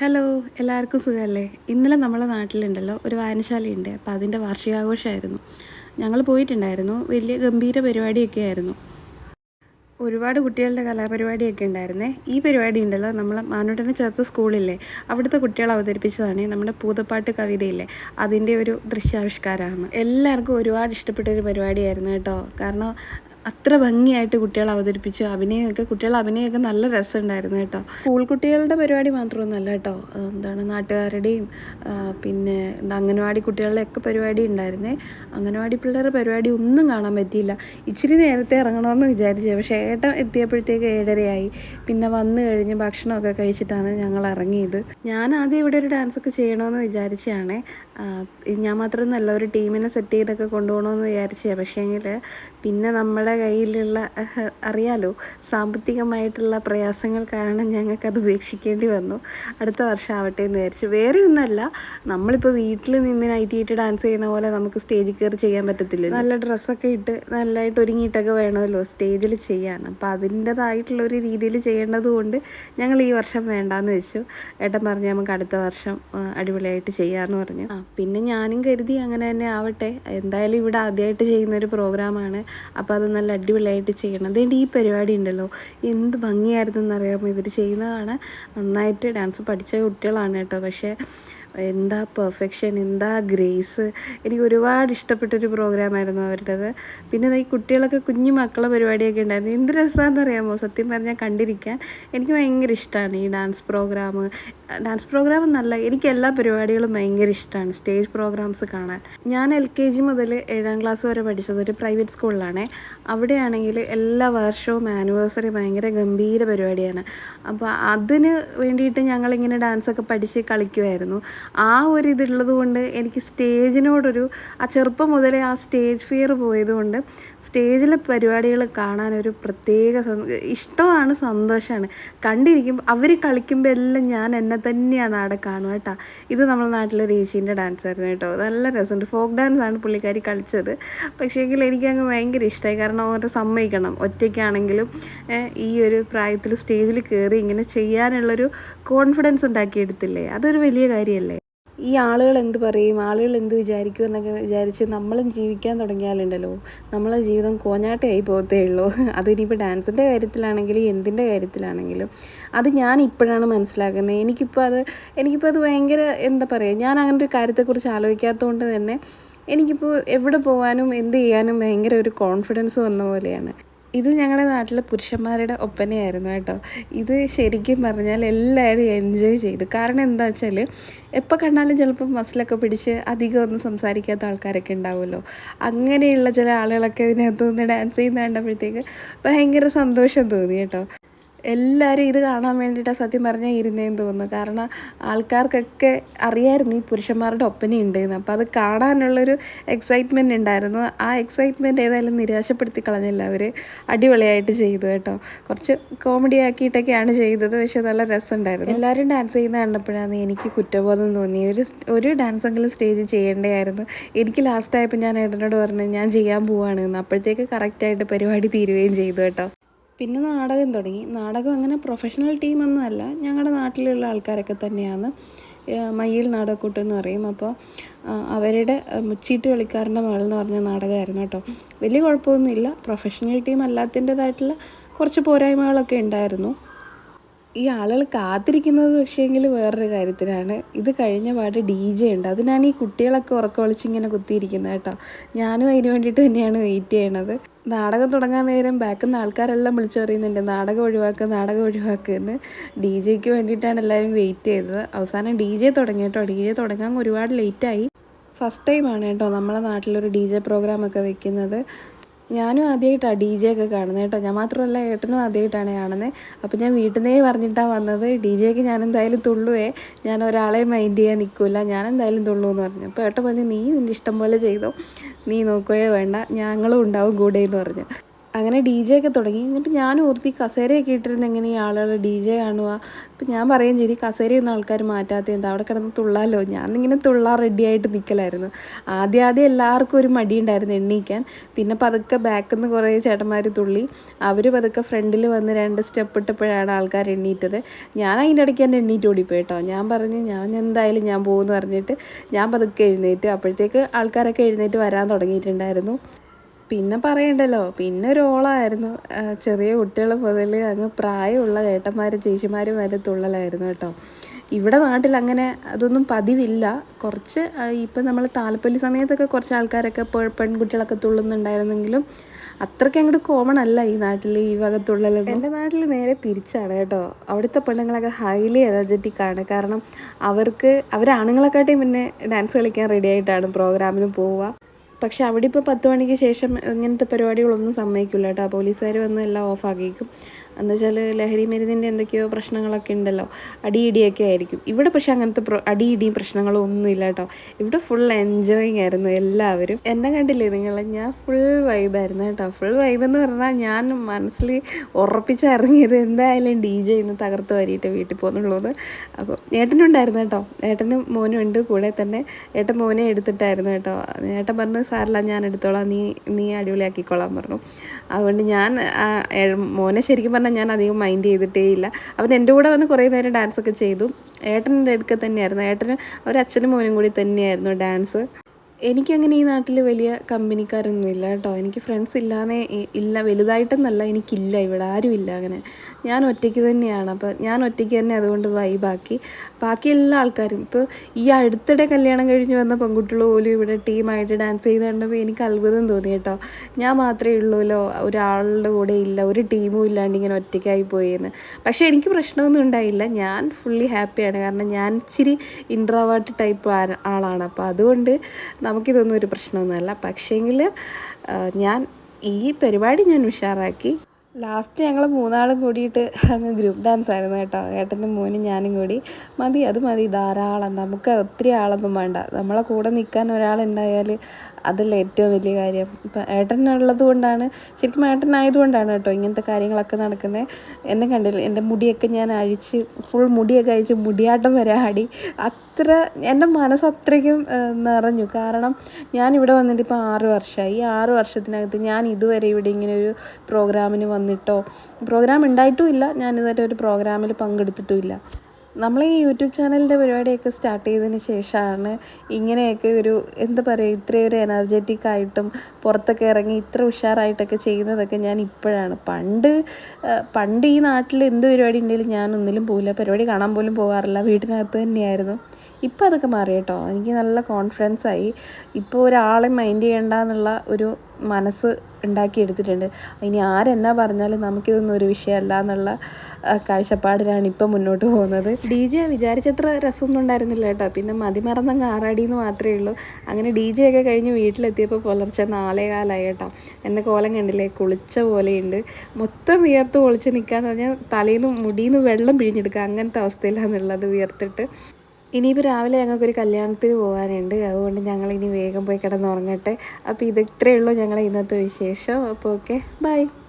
Hello എല്ലാവർക്കും സുഖമല്ലേ? ഇന്നലെ നമ്മളെ നാട്ടിലുണ്ടല്ലോ ഒരു വായനശാലയുണ്ട്. അപ്പോൾ അതിന്റെ വാർഷികാഘോഷമായിരുന്നു. ഞങ്ങൾ പോയിട്ടുണ്ടായിരുന്നു. വലിയ ഗംഭീര പരിപാടിയൊക്കെ ആയിരുന്നു. ഒരുപാട് കുട്ടികളുടെ കലാപരിപാടിയൊക്കെ ഉണ്ടായിരുന്നേ. ഈ പരിപാടി ഉണ്ടല്ലോ നമ്മൾ മാനൂട്ടനെ ചേർത്ത സ്കൂളില്ലേ? അവിടുത്തെ കുട്ടികൾ അവതരിപ്പിച്ചതാണ് നമ്മുടെ പൂതപ്പാട്ട് കവിതയില്ലേ? അതിന്റെ ഒരു ദൃശ്യാവിഷ്കാരമാണ്. എല്ലാവർക്കും ഒരുപാട് ഇഷ്ടപ്പെട്ട ഒരു പരിപാടിയായിരുന്നു കേട്ടോ. കാരണം അത്ര ഭംഗിയായിട്ട് കുട്ടികൾ അവതരിപ്പിച്ചു. അഭിനയമൊക്കെ കുട്ടികൾ അഭിനയമൊക്കെ നല്ല രസമുണ്ടായിരുന്നു കേട്ടോ. സ്കൂൾ കുട്ടികളുടെ പരിപാടി മാത്രമൊന്നുമല്ല കേട്ടോ. എന്താണ് നാട്ടുകാരുടെയും പിന്നെ അംഗനവാടി കുട്ടികളുടെ ഒക്കെ പരിപാടി ഉണ്ടായിരുന്നേ. അംഗനവാടി പിള്ളേരുടെ പരിപാടി ഒന്നും കാണാൻ പറ്റിയില്ല. ഇച്ചിരി നേരത്തെ ഇറങ്ങണമെന്ന് വിചാരിച്ചു. പക്ഷേ ഏട്ടൻ എത്തിയപ്പോഴത്തേക്ക് ഏഴരയായി. പിന്നെ വന്നു കഴിഞ്ഞ് ഭക്ഷണമൊക്കെ കഴിച്ചിട്ടാണ് ഞങ്ങൾ ഇറങ്ങിയത്. ഞാൻ ആദ്യം ഇവിടെ ഒരു ഡാൻസൊക്കെ ചെയ്യണമെന്ന് വിചാരിച്ചതാണ്. ഞാൻ മാത്രമൊന്നുമല്ല ഒരു ടീമിനെ സെറ്റ് ചെയ്തൊക്കെ കൊണ്ടുപോകണമെന്ന് വിചാരിച്ചേ പക്ഷേ പിന്നെ നമ്മുടെ കയ്യിലുള്ള അറിയാലോ സാമ്പത്തികമായിട്ടുള്ള പ്രയാസങ്ങൾ കാരണം ഞങ്ങൾക്കത് ഉപേക്ഷിക്കേണ്ടി വന്നു. അടുത്ത വർഷം ആവട്ടെ എന്ന് വിചാരിച്ചു. വേറെ ഒന്നല്ല നമ്മളിപ്പോൾ വീട്ടിൽ നിന്ന് നൈറ്റ് ഇട്ട് ഡാൻസ് ചെയ്യുന്ന പോലെ നമുക്ക് സ്റ്റേജിൽ കയറി ചെയ്യാൻ പറ്റത്തില്ല നല്ല ഡ്രസ്സൊക്കെ ഇട്ട് നല്ലതായിട്ട് ഒരുങ്ങിയിട്ടൊക്കെ വേണമല്ലോ സ്റ്റേജിൽ ചെയ്യാൻ. അപ്പോൾ അതിന്റെതായിട്ടുള്ള ഒരു രീതിയിൽ ചെയ്യേണ്ടതുകൊണ്ട് ഞങ്ങൾ ഈ വർഷം വേണ്ടാന്ന് വെച്ചു. ഏട്ടൻ പറഞ്ഞു നമുക്ക് അടുത്ത വർഷം അടിപൊളിയായിട്ട് ചെയ്യാമെന്ന് പറഞ്ഞു. പിന്നെ ഞാനും കരുതി അങ്ങനെ തന്നെ ആവട്ടെ. എന്തായാലും ഇവിടെ ആദ്യമായിട്ട് ചെയ്യുന്ന ഒരു പ്രോഗ്രാമാണ്. അപ്പോൾ അത് നല്ല അടിപൊളിയായിട്ട് ചെയ്യണം. അതുകൊണ്ട് ഈ പരിപാടി ഉണ്ടല്ലോ. എന്ത് ഭംഗിയായിരുന്നു എന്നറിയാമോ ഇവർ ചെയ്യുന്നതാണ്. നന്നായിട്ട് ഡാൻസ് പഠിച്ച കുട്ടികളാണ് കേട്ടോ. പക്ഷേ എന്താ പെർഫെക്ഷൻ എന്താ ഗ്രേസ് എനിക്ക് ഒരുപാട് ഇഷ്ടപ്പെട്ടൊരു പ്രോഗ്രാമായിരുന്നു അവരുടേത്. പിന്നെ ഈ കുട്ടികളൊക്കെ കുഞ്ഞു മക്കളെ പരിപാടിയൊക്കെ ഉണ്ടായിരുന്നു. എന്ത് രസമാണെന്ന് അറിയാമോ? സത്യം പറഞ്ഞാൽ കണ്ടിരിക്കാൻ എനിക്ക് ഭയങ്കര ഇഷ്ടമാണ് ഈ ഡാൻസ് പ്രോഗ്രാം ഡാൻസ് പ്രോഗ്രാം എന്നല്ല എനിക്ക് എല്ലാ പരിപാടികളും ഭയങ്കര ഇഷ്ടമാണ് സ്റ്റേജ് പ്രോഗ്രാംസ് കാണാൻ. ഞാൻ എൽ കെ ജി മുതൽ ഏഴാം ക്ലാസ് വരെ പഠിച്ചത് ഒരു പ്രൈവറ്റ് സ്കൂളിലാണേ അവിടെയാണെങ്കിൽ എല്ലാ വർഷവും ആനിവേഴ്സറി ഭയങ്കര ഗംഭീര പരിപാടിയാണ്. അപ്പോൾ അതിന് വേണ്ടിയിട്ട് ഞങ്ങളിങ്ങനെ ഡാൻസൊക്കെ പഠിച്ച് കളിക്കുമായിരുന്നു ആ ഒരു ഇതുള്ളത് കൊണ്ട് എനിക്ക് സ്റ്റേജിനോടൊരു ആ ചെറുപ്പം മുതലേ ആ സ്റ്റേജ് ഫിയർ പോയതുകൊണ്ട് സ്റ്റേജിലെ പരിപാടികൾ കാണാനൊരു പ്രത്യേക ഇഷ്ടമാണ് സന്തോഷമാണ് കണ്ടിരിക്കുമ്പോൾ അവർ കളിക്കുമ്പോൾ എല്ലാം ഞാൻ എന്നെ തന്നെയാണ് അവിടെ കാണുക കേട്ടോ. ഇത് നമ്മുടെ നാട്ടിലെ രേശീന്റെ ഡാൻസ് ആയിരുന്നു കേട്ടോ. നല്ല രസമുണ്ട്. ഫോക്ക് ഡാൻസ് ആണ് പുള്ളിക്കാരി കളിച്ചത്. പക്ഷേങ്കിൽ എനിക്കങ്ങ് ഭയങ്കര ഇഷ്ടമായി കാരണം ഓരോ സമ്മതിക്കണം. ഒറ്റയ്ക്കാണെങ്കിലും ഈ ഒരു പ്രായത്തിൽ സ്റ്റേജിൽ കയറി ഇങ്ങനെ ചെയ്യാനുള്ളൊരു കോൺഫിഡൻസ് ഉണ്ടാക്കിയെടുത്തില്ലേ? അതൊരു വലിയ കാര്യമല്ലേ. ഈ ആളുകൾ എന്ത് പറയും? ആളുകൾ എന്ത് വിചാരിക്കും എന്നൊക്കെ വിചാരിച്ച് നമ്മളും ജീവിക്കാൻ തുടങ്ങിയാലുണ്ടല്ലോ. നമ്മളെ ജീവിതം കോഞ്ഞാട്ടയായി പോകത്തേ ഉള്ളൂ. അതിനിപ്പോൾ ഡാൻസിന്റെ കാര്യത്തിലാണെങ്കിലും എന്തിന്റെ കാര്യത്തിലാണെങ്കിലും. അത് ഞാൻ ഇപ്പോഴാണ് മനസ്സിലാക്കുന്നത്. എനിക്കിപ്പോൾ അത് എനിക്കിപ്പോൾ അത് ഭയങ്കര എന്താ പറയുക ഞാൻ അങ്ങനെ ഒരു കാര്യത്തെക്കുറിച്ച് ആലോചിക്കാത്തതുകൊണ്ട് തന്നെ എനിക്കിപ്പോൾ എവിടെ പോകാനും എന്ത് ചെയ്യാനും ഭയങ്കര ഒരു കോൺഫിഡൻസ് വന്ന പോലെയാണ്. ഇത് ഞങ്ങളുടെ നാട്ടിലെ പുരുഷന്മാരുടെ ഒപ്പനയായിരുന്നു കേട്ടോ. ഇത് ശരിക്കും പറഞ്ഞാൽ എല്ലാവരും എൻജോയ് ചെയ്തു. കാരണം എന്താ വെച്ചാൽ എപ്പോൾ കണ്ടാലും ചിലപ്പോൾ മസിലൊക്കെ പിടിച്ച് അധികം ഒന്നും സംസാരിക്കാത്ത ആൾക്കാരൊക്കെ ഉണ്ടാവുമല്ലോ. അങ്ങനെയുള്ള ചില ആളുകളൊക്കെ ഇതിനകത്ത് നിന്ന് ഡാൻസ് ചെയ്യുന്ന കണ്ടപ്പോഴത്തേക്ക് ഭയങ്കര സന്തോഷം തോന്നി കേട്ടോ. എല്ലാവരും ഇത് കാണാൻ വേണ്ടിയിട്ടാണ് സത്യം പറഞ്ഞാൽ ഇരുന്നേന്ന് തോന്നുന്നു. കാരണം ആൾക്കാർക്കൊക്കെ അറിയായിരുന്നു ഈ പുരുഷന്മാരുടെ ഒപ്പന ഉണ്ടെന്ന്. അപ്പോൾ അത് കാണാനുള്ളൊരു എക്സൈറ്റ്മെന്റ് ഉണ്ടായിരുന്നു. ആ എക്സൈറ്റ്മെന്റ് ഏതായാലും നിരാശപ്പെടുത്തി കളഞ്ഞില്ല അവർ അടിപൊളിയായിട്ട് ചെയ്തു കേട്ടോ. കുറച്ച് കോമഡി ആക്കിയിട്ടൊക്കെയാണ് ചെയ്തത്. പക്ഷേ നല്ല രസമുണ്ടായിരുന്നു. എല്ലാവരും ഡാൻസ് ചെയ്യുന്ന കണ്ടപ്പോഴാണ് എനിക്ക് കുറ്റബോധം തോന്നി. ഒരു ഒരു ഡാൻസ് എങ്കിലും സ്റ്റേജിൽ ചെയ്യേണ്ടതായിരുന്നു. എനിക്ക് ലാസ്റ്റ് ആയപ്പോൾ ഞാൻ ഏട്ടനോട് പറഞ്ഞു ഞാൻ ചെയ്യാൻ പോവാണ് അപ്പോഴത്തേക്ക് കറക്റ്റായിട്ട് പരിപാടി തീരുകയും ചെയ്തു കേട്ടോ. പിന്നെ നാടകം തുടങ്ങി. നാടകം അങ്ങനെ പ്രൊഫഷണൽ ടീമൊന്നും അല്ല. ഞങ്ങളുടെ നാട്ടിലുള്ള ആൾക്കാരൊക്കെ തന്നെയാണ്. മയിൽ നാടകക്കൂട്ട് എന്ന് പറയും. അപ്പോൾ അവരുടെ മുച്ചീട്ട് കളിക്കാരന്റെ മകൾ എന്ന് പറഞ്ഞ നാടകമായിരുന്നു കേട്ടോ. വലിയ കുഴപ്പമൊന്നുമില്ല പ്രൊഫഷണൽ ടീം അല്ലാത്തതിന്റെതായിട്ടുള്ള കുറച്ച് പോരായ്മകളൊക്കെ ഉണ്ടായിരുന്നു. ഈ ആളുകൾ കാത്തിരിക്കുന്നത് പക്ഷേങ്കിൽ വേറൊരു കാര്യത്തിനാണ് ഇത് കഴിഞ്ഞ പാട് ഡി ജെ ഉണ്ട്. അതിനാണ് ഈ കുട്ടികളൊക്കെ ഉറക്കം ഒളിച്ചിങ്ങനെ കുത്തിയിരിക്കുന്നത് കേട്ടോ. ഞാനും അതിന് വേണ്ടിയിട്ട് തന്നെയാണ് വെയിറ്റ് ചെയ്യണത്. നാടകം തുടങ്ങാൻ നേരം ബാക്കിൽ നിന്ന് ആൾക്കാരെല്ലാം വിളിച്ചു പറയുന്നുണ്ട് നാടകം ഒഴിവാക്കുക നാടകം ഒഴിവാക്കുക എന്ന്. ഡി ജെക്ക് വേണ്ടിയിട്ടാണ് എല്ലാവരും വെയിറ്റ് ചെയ്തത്. അവസാനം ഡി ജെ തുടങ്ങി കേട്ടോ. ഡി ജെ തുടങ്ങാൻ ഒരുപാട് ലേറ്റായി ഫസ്റ്റ് ടൈമാണ് കേട്ടോ നമ്മളെ നാട്ടിലൊരു ഡി ജെ പ്രോഗ്രാമൊക്കെ വെക്കുന്നത്. ഞാനും ആദ്യമായിട്ടാണ് ഡി ജെ ഒക്കെ കാണുന്നത് കേട്ടോ. ഞാൻ മാത്രമല്ല ഏട്ടനും ആദ്യമായിട്ടാണ് കാണുന്നത് അപ്പോൾ ഞാൻ വീട്ടിൽ നിന്നേ പറഞ്ഞിട്ടാണ് വന്നത് ഡി ജെക്ക് ഞാൻ എന്തായാലും തുള്ളുവേ. ഞാൻ ഒരാളെ മൈൻഡ് ചെയ്യാൻ നിൽക്കില്ല ഞാൻ എന്തായാലും തുള്ളൂ എന്ന് പറഞ്ഞു. അപ്പോൾ ഏട്ടൻ പറഞ്ഞു നീ നിന്റെ ഇഷ്ടം പോലെ ചെയ്തോ. നീ നോക്കുകയോ വേണ്ട. ഞങ്ങളും ഉണ്ടാവും കൂടെ എന്ന് പറഞ്ഞു. അങ്ങനെ ഡി ജെ ഒക്കെ തുടങ്ങി. എന്നിട്ട് ഞാൻ ഓർത്തി കസേരയൊക്കെ ഇട്ടിരുന്ന എങ്ങനെ ഈ ആളുകൾ ഡി ജെ കാണുക? അപ്പം ഞാൻ പറയും ചെയ്തി കസേരയൊന്നും ആൾക്കാർ മാറ്റാത്ത എന്താ? അവിടെ കിടന്ന് തുള്ളാലോ? ഞാൻ ഇങ്ങനെ തുള്ളാൻ റെഡിയായിട്ട് നിൽക്കലായിരുന്നു ആദ്യം ആദ്യം എല്ലാവർക്കും ഒരു മടി മടിയുണ്ടായിരുന്നു എണ്ണീക്കാൻ. പിന്നെ പതുക്കെ ബാക്കിൽ നിന്ന് കുറേ ചേട്ടന്മാർ തുള്ളി. അവർ പതുക്കെ ഫ്രണ്ടിൽ വന്ന് രണ്ട് സ്റ്റെപ്പ് ഇട്ടപ്പോഴാണ് ആൾക്കാർ എണ്ണീറ്റത്. ഞാൻ അതിന്റെ ഇടയ്ക്ക് തന്നെ എണ്ണീറ്റ് ഓടിപ്പോയി കേട്ടോ ഞാൻ പറഞ്ഞു ഞാൻ എന്തായാലും ഞാൻ പോകുമെന്ന് പറഞ്ഞിട്ട് ഞാൻ പതുക്കെ എഴുന്നേറ്റ്. അപ്പോഴത്തേക്ക് ആൾക്കാരൊക്കെ എഴുന്നേറ്റ് വരാൻ തുടങ്ങിയിട്ടുണ്ടായിരുന്നു. പിന്നെ പറയണ്ടല്ലോ. പിന്നെ ഒരു ഓളായിരുന്നു ചെറിയ കുട്ടികൾ മുതൽ അങ്ങ് പ്രായമുള്ള ചേട്ടന്മാരും ചേച്ചിമാരും വരെ തുള്ളലായിരുന്നു കേട്ടോ. ഇവിടെ നാട്ടിൽ അങ്ങനെ അതൊന്നും പതിവില്ല. കുറച്ച് ഇപ്പം നമ്മൾ താലപ്പൊലി സമയത്തൊക്കെ കുറച്ച് ആൾക്കാരൊക്കെ പെൺകുട്ടികളൊക്കെ തുള്ളുന്നുണ്ടായിരുന്നെങ്കിലും അത്രയ്ക്ക് അങ്ങോട്ട് കോമൺ അല്ല ഈ നാട്ടിൽ ഈ വക തുള്ളൽ എന്റെ നാട്ടിൽ നേരെ തിരിച്ചാണ് കേട്ടോ. അവിടുത്തെ പെണ്ണുങ്ങളൊക്കെ ഹൈലി എനർജറ്റിക് ആണ്. കാരണം അവർക്ക് അവർ ആണുങ്ങളെക്കാട്ടിയും പിന്നെ ഡാൻസ് കളിക്കാൻ റെഡി ആയിട്ടാണ് പ്രോഗ്രാമിന് പോവുക. പക്ഷെ അവിടെ ഇപ്പോൾ പത്ത് മണിക്ക് ശേഷം ഇങ്ങനത്തെ പരിപാടികളൊന്നും സമ്മതിക്കില്ല കേട്ടോ. പോലീസുകാർ വന്ന് എല്ലാം ഓഫാക്കിക്കും എന്താ വെച്ചാൽ ലഹരി മരുന്നിന്റെ എന്തൊക്കെയോ പ്രശ്നങ്ങളൊക്കെ ഉണ്ടല്ലോ. അടിയിടിയൊക്കെ ആയിരിക്കും. ഇവിടെ പക്ഷേ അങ്ങനത്തെ അടിയിടിയും പ്രശ്നങ്ങളും ഒന്നുമില്ല കേട്ടോ. ഇവിടെ ഫുൾ എൻജോയിങ് ആയിരുന്നു എല്ലാവരും. എന്നെ കണ്ടില്ലേ നിങ്ങൾ? ഞാൻ ഫുൾ വൈബായിരുന്നു കേട്ടോ. ഫുൾ വൈബ് എന്ന് പറഞ്ഞാൽ ഞാൻ മനസ്സിൽ ഉറപ്പിച്ചിറങ്ങിയത് എന്തായാലും ഡി ജെ ഇന്ന് തകർത്ത് വരിയിട്ട് വീട്ടിൽ പോകുന്നുള്ളത് അപ്പോൾ ഏട്ടനുണ്ടായിരുന്നു കേട്ടോ. ഏട്ടനും മോനും ഉണ്ട്. കൂടെ തന്നെ ഏട്ടൻ മോനെ എടുത്തിട്ടായിരുന്നു കേട്ടോ. ഏട്ടൻ പറഞ്ഞു സാറില്ല ഞാൻ എടുത്തോളാം. നീ നീ അടിപൊളിയാക്കിക്കോളാം പറഞ്ഞു. അതുകൊണ്ട് ഞാൻ മോനെ ശരിക്കും പറഞ്ഞാൽ ഞാൻ അധികം മൈൻഡ് ചെയ്തിട്ടേ ഇല്ല. അവൻ എന്റെ കൂടെ വന്ന് കുറേ നേരം ഡാൻസ് ഒക്കെ ചെയ്തു. ഏട്ടന്റെ അടുക്ക തന്നെയായിരുന്നു. ഏട്ടന് അവരച്ഛനും മോനും കൂടി തന്നെയായിരുന്നു ഡാൻസ് എനിക്കങ്ങനെ ഈ നാട്ടിൽ വലിയ കമ്പനിക്കാരൊന്നും ഇല്ല കേട്ടോ. എനിക്ക് ഫ്രണ്ട്സ് ഇല്ലാന്നേ ഇ- ഇല്ല. വലുതായിട്ടെന്നല്ല എനിക്കില്ല ഇവിടെ. ആരുമില്ല അങ്ങനെ. ഞാൻ ഒറ്റയ്ക്ക് തന്നെയാണ്. അപ്പോൾ ഞാൻ ഒറ്റയ്ക്ക് തന്നെ അതുകൊണ്ട് വൈബാക്കി ബാക്കി എല്ലാ ആൾക്കാരും. ഇപ്പോൾ ഈ അടുത്തിടെ കല്യാണം കഴിഞ്ഞ് വന്ന പെൺകുട്ടികൾ പോലും ഇവിടെ ടീമായിട്ട് ഡാൻസ് ചെയ്ത് കണ്ടപ്പോൾ എനിക്ക് അത്ഭുതം തോന്നി കേട്ടോ. ഞാൻ മാത്രമേ ഉള്ളൂല്ലോ. ഒരാളുടെ കൂടെ ഇല്ല. ഒരു ടീമും ഇല്ലാണ്ട് ഇങ്ങനെ ഒറ്റയ്ക്കായി പോയെന്ന്. പക്ഷേ എനിക്ക് പ്രശ്നമൊന്നും ഉണ്ടായില്ല. ഞാൻ ഫുള്ളി ഹാപ്പിയാണ് കാരണം ഞാൻ ഇച്ചിരി ഇൻട്രോവേർട്ട് ടൈപ്പ് ആളാണ്. അപ്പോൾ അതുകൊണ്ട് നമുക്കിതൊന്നും ഒരു പ്രശ്നമൊന്നുമല്ല. പക്ഷേങ്കിൽ ഞാൻ ഈ പരിപാടി ഞാൻ ഉഷാറാക്കി. ലാസ്റ്റ് ഞങ്ങൾ മൂന്നാളും കൂടിയിട്ട് അങ്ങ് ഗ്രൂപ്പ് ഡാൻസ് ആയിരുന്നു കേട്ടോ. ഏട്ടന്റെ മോനും ഞാനും കൂടി. മതി അത് മതി ധാരാളം. നമുക്ക് ഒത്തിരി ആളൊന്നും വേണ്ട. നമ്മളെ കൂടെ നിൽക്കാൻ ഒരാളുണ്ടായാൽ അതല്ലേ ഏറ്റവും വലിയ കാര്യം. ഇപ്പം ഏട്ടനുള്ളത് കൊണ്ടാണ് ശരിക്കും ഏട്ടനായതുകൊണ്ടാണ് കേട്ടോ ഇങ്ങനത്തെ കാര്യങ്ങളൊക്കെ നടക്കുന്നത് എന്നെ കണ്ടില്ല എന്റെ മുടിയൊക്കെ ഞാൻ അഴിച്ച് ഫുൾ മുടിയൊക്കെ അഴിച്ച് മുടിയാട്ടം വരെ ആടി. അത്ര എന്റെ മനസ്സ് അത്രയ്ക്കും നിറഞ്ഞു. കാരണം ഞാൻ ഇവിടെ വന്നിട്ട് ഇപ്പോൾ ആറ് വർഷമായി ഈ ആറ് വർഷത്തിനകത്ത് ഞാൻ ഇതുവരെ ഇവിടെ ഇങ്ങനെ ഒരു പ്രോഗ്രാമിന് വന്നിട്ടോ പ്രോഗ്രാം ഉണ്ടായിട്ടും ഇല്ല. ഞാൻ ഇതുവരെ ഒരു പ്രോഗ്രാമിൽ പങ്കെടുത്തിട്ടും ഇല്ല. നമ്മൾ ഈ യൂട്യൂബ് ചാനലിന്റെ പരിപാടിയൊക്കെ സ്റ്റാർട്ട് ചെയ്തതിന് ശേഷമാണ് ഇങ്ങനെയൊക്കെ ഒരു എന്താ പറയുക ഇത്രയും ഒരു എനർജറ്റിക് ആയിട്ടും പുറത്തൊക്കെ ഇറങ്ങി ഇത്ര ഉഷാറായിട്ടൊക്കെ ചെയ്യുന്നതൊക്കെ ഞാൻ ഇപ്പോഴാണ്. പണ്ട് പണ്ട് ഈ നാട്ടിൽ എന്ത് പരിപാടി ഉണ്ടെങ്കിലും ഞാൻ ഒന്നിലും പോകില്ല പരിപാടി കാണാൻ പോലും പോകാറില്ല വീട്ടിനകത്ത് തന്നെയായിരുന്നു. ഇപ്പോൾ അതൊക്കെ മാറി കേട്ടോ. എനിക്ക് നല്ല കോൺഫിഡൻസ് ആയി. ഇപ്പോൾ ഒരാളെ മൈൻഡ് ചെയ്യണ്ട എന്നുള്ള ഒരു മനസ്സ് ഉണ്ടാക്കിയെടുത്തിട്ടുണ്ട്. ഇനി ആരെന്നാ പറഞ്ഞാലും നമുക്കിതൊന്നും ഒരു വിഷയമല്ല എന്നുള്ള കാഴ്ചപ്പാടിലാണ് ഇപ്പം മുന്നോട്ട് പോകുന്നത്. ഡി ജെ വിചാരിച്ചത്ര രസമൊന്നും ഉണ്ടായിരുന്നില്ല കേട്ടോ. പിന്നെ മതിമറന്നങ്ങ് ആറാടി എന്ന് മാത്രമേ ഉള്ളൂ. അങ്ങനെ ഡി ജെ ഒക്കെ കഴിഞ്ഞ് വീട്ടിലെത്തിയപ്പോൾ പുലർച്ചെ നാലേ കാലായി കേട്ടോ. എന്റെ കോലം കണ്ടില്ലേ? കുളിച്ച പോലെയുണ്ട്. മൊത്തം വിയർത്ത് കുളിച്ച് നിൽക്കാന്ന് പറഞ്ഞാൽ തലേന്ന് മുടിയിൽ നിന്ന് വെള്ളം പിഴിഞ്ഞെടുക്കുക അങ്ങനത്തെ അവസ്ഥയിലാണുള്ളത് വിയർത്തിട്ട്. ഇനിയിപ്പോൾ രാവിലെ ഞങ്ങൾക്കൊരു കല്യാണത്തിന് പോകാനുണ്ട് അതുകൊണ്ട് ഞങ്ങൾ ഇനി വേഗം പോയി കിടന്നുറങ്ങട്ടെ. അപ്പോൾ ഇത് ഇത്രയേ ഉള്ളൂ ഞങ്ങളുടെ ഇന്നത്തെ വിശേഷം. അപ്പോൾ ഓക്കെ. ബൈ.